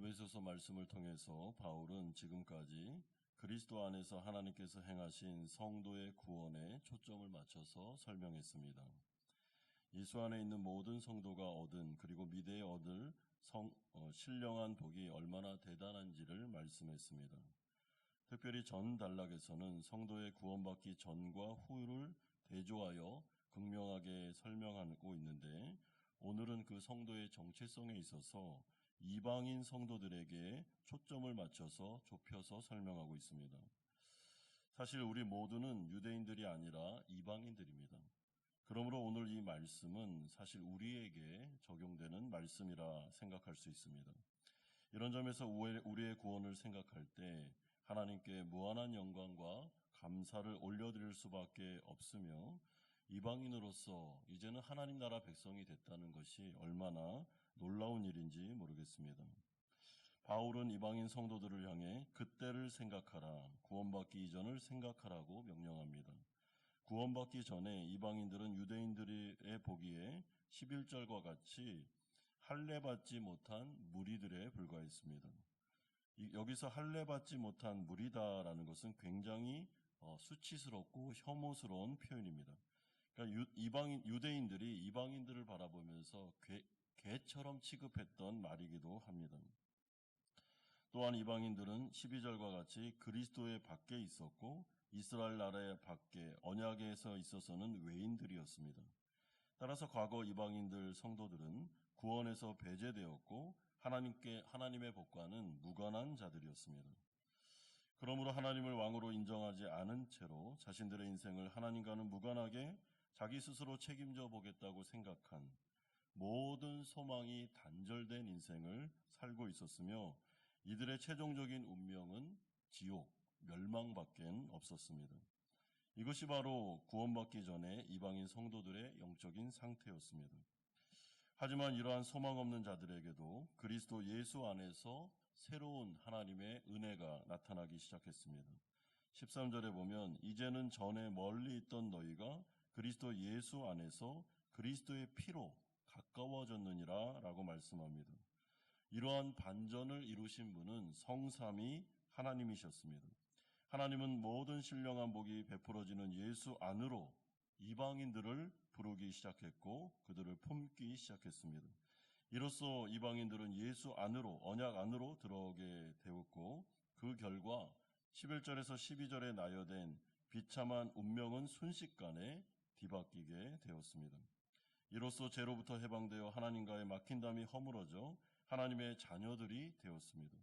에베소서 말씀을 통해서 바울은 지금까지 그리스도 안에서 하나님께서 행하신 성도의 구원에 초점을 맞춰서 설명했습니다. 예수 안에 있는 모든 성도가 얻은 그리고 미래에 얻을 성, 어, 신령한 복이 얼마나 대단한지를 말씀했습니다. 특별히 전 단락에서는 성도의 구원받기 전과 후를 대조하여 극명하게 설명하고 있는데 오늘은 그 성도의 정체성에 있어서 이방인 성도들에게 초점을 맞춰서 좁혀서 설명하고 있습니다. 사실 우리 모두는 유대인들이 아니라 이방인들입니다. 그러므로 오늘 이 말씀은 사실 우리에게 적용되는 말씀이라 생각할 수 있습니다. 이런 점에서 우리의 구원을 생각할 때 하나님께 무한한 영광과 감사를 올려드릴 수밖에 없으며 이방인으로서 이제는 하나님 나라 백성이 됐다는 것이 얼마나 놀라운 일인지 모르겠습니다. 바울은 이방인 성도들을 향해 그때를 생각하라, 구원받기 이전을 생각하라고 명령합니다. 구원받기 전에 이방인들은 유대인들의 보기에 11절과 같이 할례받지 못한 무리들에 불과했습니다. 여기서 할례받지 못한 무리다라는 것은 굉장히 어, 수치스럽고 혐오스러운 표현입니다. 그러니까 이방인 유대인들이 이방인들을 바라보면서 괴, 개처럼 취급했던 말이기도 합니다. 또한 이방인들은 12절과 같이 그리스도의 밖에 있었고 이스라엘 나라의 밖에 언약에서 있어서는 외인들이었습니다. 따라서 과거 이방인들 성도들은 구원에서 배제되었고 하나님께 하나님의 복과는 무관한 자들이었습니다. 그러므로 하나님을 왕으로 인정하지 않은 채로 자신들의 인생을 하나님과는 무관하게 자기 스스로 책임져 보겠다고 생각한 모든 소망이 단절된 인생을 살고 있었으며 이들의 최종적인 운명은 지옥, 멸망밖엔 없었습니다. 이것이 바로 구원받기 전에 이방인 성도들의 영적인 상태였습니다. 하지만 이러한 소망 없는 자들에게도 그리스도 예수 안에서 새로운 하나님의 은혜가 나타나기 시작했습니다. 13절에 보면 이제는 전에 멀리 있던 너희가 그리스도 예수 안에서 그리스도의 피로 가까워졌느니라 라고 말씀합니다. 이러한 반전을 이루신 분은 성삼이 하나님이셨습니다. 하나님은 모든 신령한 복이 베풀어지는 예수 안으로 이방인들을 부르기 시작했고 그들을 품기 시작했습니다. 이로써 이방인들은 예수 안으로 언약 안으로 들어오게 되었고 그 결과 11절에서 12절에 나열된 비참한 운명은 순식간에 뒤바뀌게 되었습니다. 이로써 죄로부터 해방되어 하나님과의 막힌담이 허물어져 하나님의 자녀들이 되었습니다.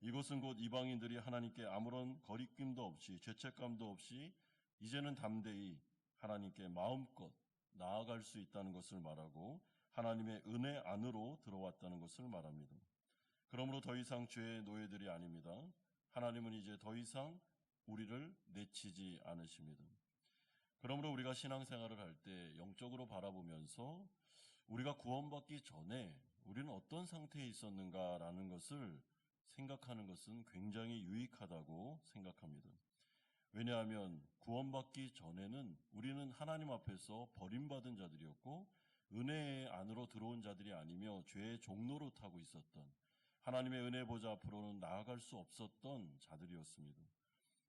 이곳은 곧 이방인들이 하나님께 아무런 거리낌도 없이 죄책감도 없이 이제는 담대히 하나님께 마음껏 나아갈 수 있다는 것을 말하고 하나님의 은혜 안으로 들어왔다는 것을 말합니다. 그러므로 더 이상 죄의 노예들이 아닙니다. 하나님은 이제 더 이상 우리를 내치지 않으십니다. 그러므로 우리가 신앙생활을 할 때 영적으로 바라보면서 우리가 구원받기 전에 우리는 어떤 상태에 있었는가라는 것을 생각하는 것은 굉장히 유익하다고 생각합니다. 왜냐하면 구원받기 전에는 우리는 하나님 앞에서 버림받은 자들이었고 은혜 안으로 들어온 자들이 아니며 죄의 종로로 타고 있었던 하나님의 은혜 보좌 앞으로는 나아갈 수 없었던 자들이었습니다.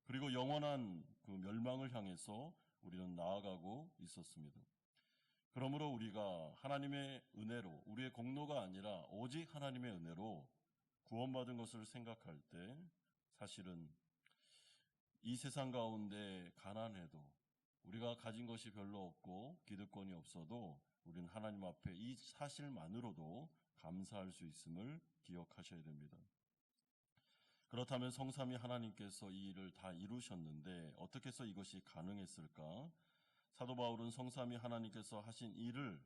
그리고 영원한 그 멸망을 향해서 우리는 나아가고 있었습니다. 그러므로 우리가 하나님의 은혜로 우리의 공로가 아니라 오직 하나님의 은혜로 구원받은 것을 생각할 때 사실은 이 세상 가운데 가난해도 우리가 가진 것이 별로 없고 기득권이 없어도 우리는 하나님 앞에 이 사실만으로도 감사할 수 있음을 기억하셔야 됩니다. 그렇다면 성삼이 하나님께서 이 일을 다 이루셨는데 어떻게 해서 이것이 가능했을까? 사도 바울은 성삼이 하나님께서 하신 일을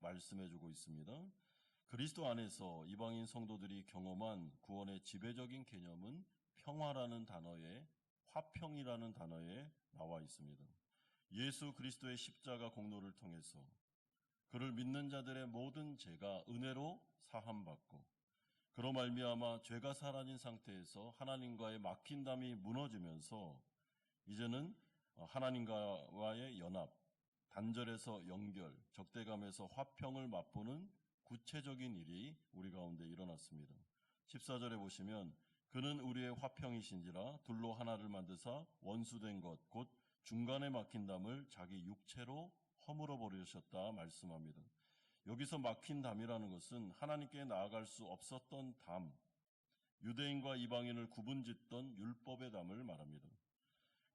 말씀해 주고 있습니다. 그리스도 안에서 이방인 성도들이 경험한 구원의 지배적인 개념은 평화라는 단어에 화평이라는 단어에 나와 있습니다. 예수 그리스도의 십자가 공로를 통해서 그를 믿는 자들의 모든 죄가 은혜로 사함받고 그로 말미암아 죄가 사라진 상태에서 하나님과의 막힌담이 무너지면서 이제는 하나님과의 연합, 단절에서 연결, 적대감에서 화평을 맛보는 구체적인 일이 우리 가운데 일어났습니다. 14절에 보시면 그는 우리의 화평이신지라 둘로 하나를 만드사 원수된 것 곧 중간에 막힌 담을 자기 육체로 허물어 버리셨다 말씀합니다. 여기서 막힌 담이라는 것은 하나님께 나아갈 수 없었던 담, 유대인과 이방인을 구분짓던 율법의 담을 말합니다.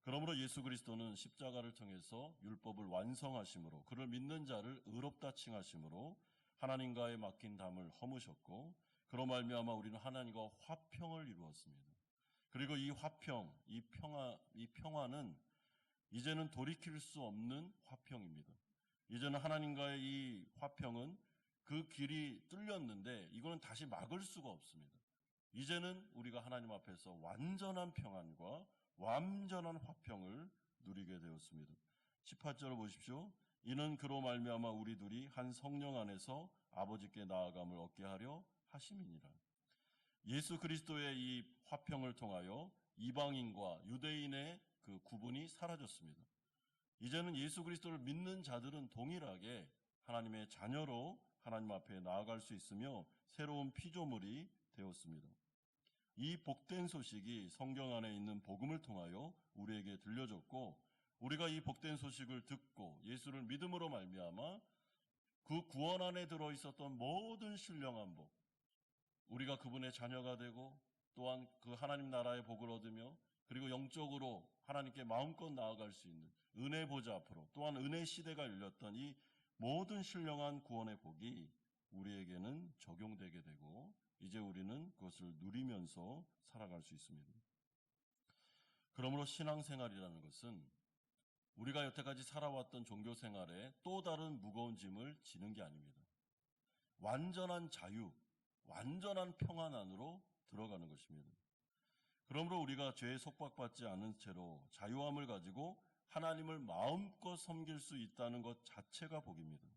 그러므로 예수 그리스도는 십자가를 통해서 율법을 완성하심으로 그를 믿는 자를 의롭다 칭하심으로 하나님과의 막힌 담을 허무셨고 그로 말미암아 우리는 하나님과 화평을 이루었습니다. 그리고 이 화평, 이 평화, 이 평화는 이제는 돌이킬 수 없는 화평입니다. 이제는 하나님과의 이 화평은 그 길이 뚫렸는데 이거는 다시 막을 수가 없습니다. 이제는 우리가 하나님 앞에서 완전한 평안과 완전한 화평을 누리게 되었습니다. 18절을 보십시오. 이는 그로 말미암아 우리 둘이 한 성령 안에서 아버지께 나아감을 얻게 하려 하심이니라. 예수 그리스도의 이 화평을 통하여 이방인과 유대인의 그 구분이 사라졌습니다. 이제는 예수 그리스도를 믿는 자들은 동일하게 하나님의 자녀로 하나님 앞에 나아갈 수 있으며 새로운 피조물이 되었습니다. 이 복된 소식이 성경 안에 있는 복음을 통하여 우리에게 들려졌고 우리가 이 복된 소식을 듣고 예수를 믿음으로 말미암아 그 구원 안에 들어 있었던 모든 신령한 복 우리가 그분의 자녀가 되고 또한 그 하나님 나라의 복을 얻으며 그리고 영적으로 하나님께 마음껏 나아갈 수 있는 은혜 보좌 앞으로 또한 은혜 시대가 열렸던 이 모든 신령한 구원의 복이 우리에게는 적용되게 되고 이제 우리는 그것을 누리면서 살아갈 수 있습니다. 그러므로 신앙생활이라는 것은 우리가 여태까지 살아왔던 종교 생활에 또 다른 무거운 짐을 지는 게 아닙니다. 완전한 자유, 완전한 평안 안으로 들어가는 것입니다. 그러므로 우리가 죄에 속박받지 않은 채로 자유함을 가지고 하나님을 마음껏 섬길 수 있다는 것 자체가 복입니다.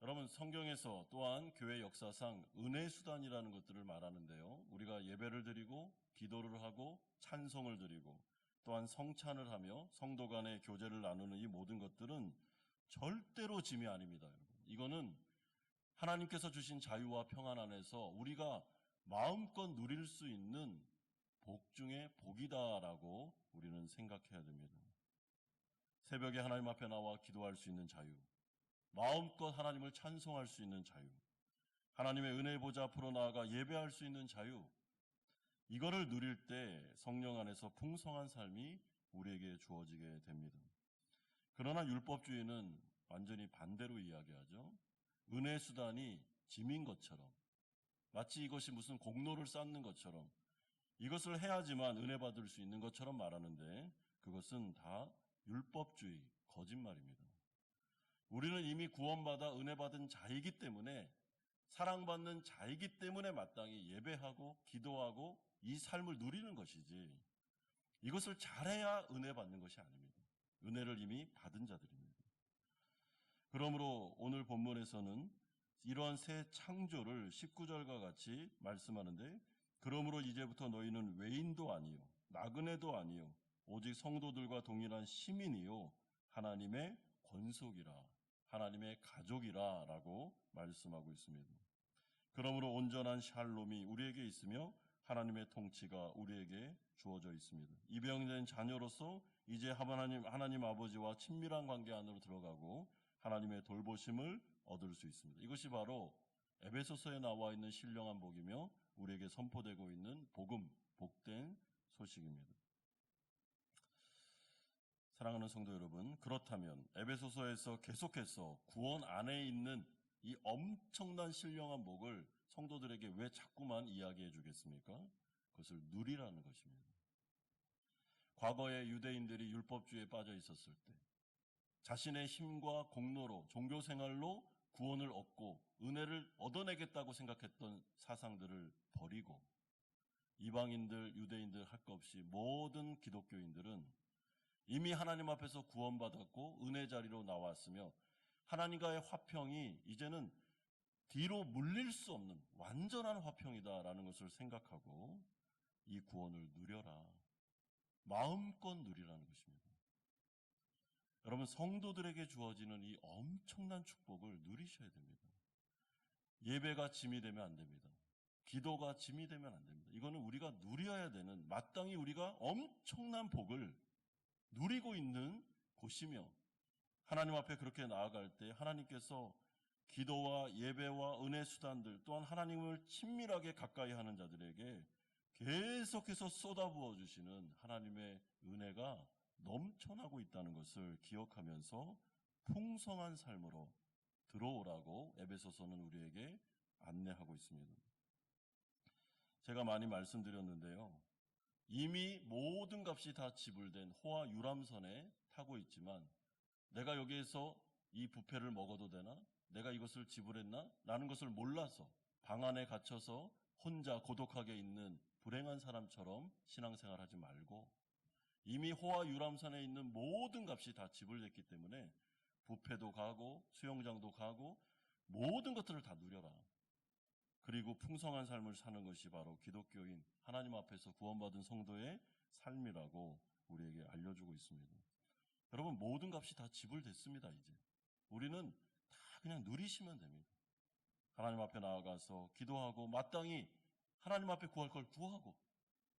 여러분 성경에서 또한 교회 역사상 은혜 수단이라는 것들을 말하는데요. 우리가 예배를 드리고 기도를 하고 찬송을 드리고 또한 성찬을 하며 성도 간의 교제를 나누는 이 모든 것들은 절대로 짐이 아닙니다. 이거는 하나님께서 주신 자유와 평안 안에서 우리가 마음껏 누릴 수 있는 복 중에 복이다라고 우리는 생각해야 됩니다. 새벽에 하나님 앞에 나와 기도할 수 있는 자유, 마음껏 하나님을 찬송할 수 있는 자유, 하나님의 은혜 보좌 앞으로 나아가 예배할 수 있는 자유, 이거를 누릴 때 성령 안에서 풍성한 삶이 우리에게 주어지게 됩니다. 그러나 율법주의는 완전히 반대로 이야기하죠. 은혜 수단이 짐인 것처럼 마치 이것이 무슨 공로를 쌓는 것처럼 이것을 해야지만 은혜 받을 수 있는 것처럼 말하는데 그것은 다 율법주의, 거짓말입니다. 우리는 이미 구원받아 은혜 받은 자이기 때문에 사랑받는 자이기 때문에 마땅히 예배하고 기도하고 이 삶을 누리는 것이지 이것을 잘해야 은혜 받는 것이 아닙니다. 은혜를 이미 받은 자들입니다. 그러므로 오늘 본문에서는 이러한 새 창조를 19절과 같이 말씀하는데 그러므로 이제부터 너희는 외인도 아니요 나그네도 아니요 오직 성도들과 동일한 시민이요 하나님의 권속이라 하나님의 가족이라라고 말씀하고 있습니다. 그러므로 온전한 샬롬이 우리에게 있으며 하나님의 통치가 우리에게 주어져 있습니다. 입양된 자녀로서 이제 하나님 하나님 아버지와 친밀한 관계 안으로 들어가고 하나님의 돌보심을 얻을 수 있습니다. 이것이 바로 에베소서에 나와 있는 신령한 복이며 우리에게 선포되고 있는 복음, 복된 소식입니다. 사랑하는 성도 여러분, 그렇다면 에베소서에서 계속해서 구원 안에 있는 이 엄청난 신령한 복을 성도들에게 왜 자꾸만 이야기해 주겠습니까? 그것을 누리라는 것입니다. 과거에 유대인들이 율법주의에 빠져 있었을 때 자신의 힘과 공로로 종교 생활로 구원을 얻고 은혜를 얻어내겠다고 생각했던 사상들을 버리고 이방인들, 유대인들 할 것 없이 모든 기독교인들은 이미 하나님 앞에서 구원받았고 은혜 자리로 나왔으며 하나님과의 화평이 이제는 뒤로 물릴 수 없는 완전한 화평이다라는 것을 생각하고 이 구원을 누려라. 마음껏 누리라는 것입니다. 여러분, 성도들에게 주어지는 이 엄청난 축복을 누리셔야 됩니다. 예배가 짐이 되면 안 됩니다. 기도가 짐이 되면 안 됩니다. 이거는 우리가 누려야 되는 마땅히 우리가 엄청난 복을 누리고 있는 곳이며 하나님 앞에 그렇게 나아갈 때 하나님께서 기도와 예배와 은혜 수단들 또한 하나님을 친밀하게 가까이 하는 자들에게 계속해서 쏟아부어 주시는 하나님의 은혜가 넘쳐나고 있다는 것을 기억하면서 풍성한 삶으로 들어오라고 에베소서는 우리에게 안내하고 있습니다. 제가 많이 말씀드렸는데요. 이미 모든 값이 다 지불된 호화 유람선에 타고 있지만 내가 여기에서 이 부패를 먹어도 되나? 내가 이것을 지불했나? 라는 것을 몰라서 방 안에 갇혀서 혼자 고독하게 있는 불행한 사람처럼 신앙생활 하지 말고 이미 호화 유람선에 있는 모든 값이 다 지불됐기 때문에 부패도 가고 수영장도 가고 모든 것들을 다 누려라. 그리고 풍성한 삶을 사는 것이 바로 기독교인 하나님 앞에서 구원받은 성도의 삶이라고 우리에게 알려주고 있습니다. 여러분 모든 값이 다 지불됐습니다. 이제 우리는 다 그냥 누리시면 됩니다. 하나님 앞에 나아가서 기도하고 마땅히 하나님 앞에 구할 걸 구하고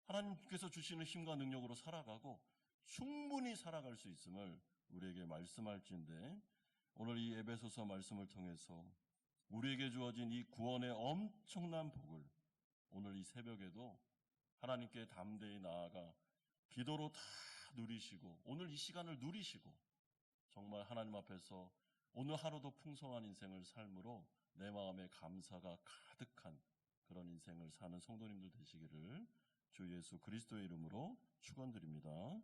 하나님께서 주시는 힘과 능력으로 살아가고 충분히 살아갈 수 있음을 우리에게 말씀할지인데 오늘 이 에베소서 말씀을 통해서 우리에게 주어진 이 구원의 엄청난 복을 오늘 이 새벽에도 하나님께 담대히 나아가 기도로 다 누리시고 오늘 이 시간을 누리시고 정말 하나님 앞에서 오늘 하루도 풍성한 인생을 삶으로 내 마음에 감사가 가득한 그런 인생을 사는 성도님들 되시기를 주 예수 그리스도의 이름으로 축원드립니다.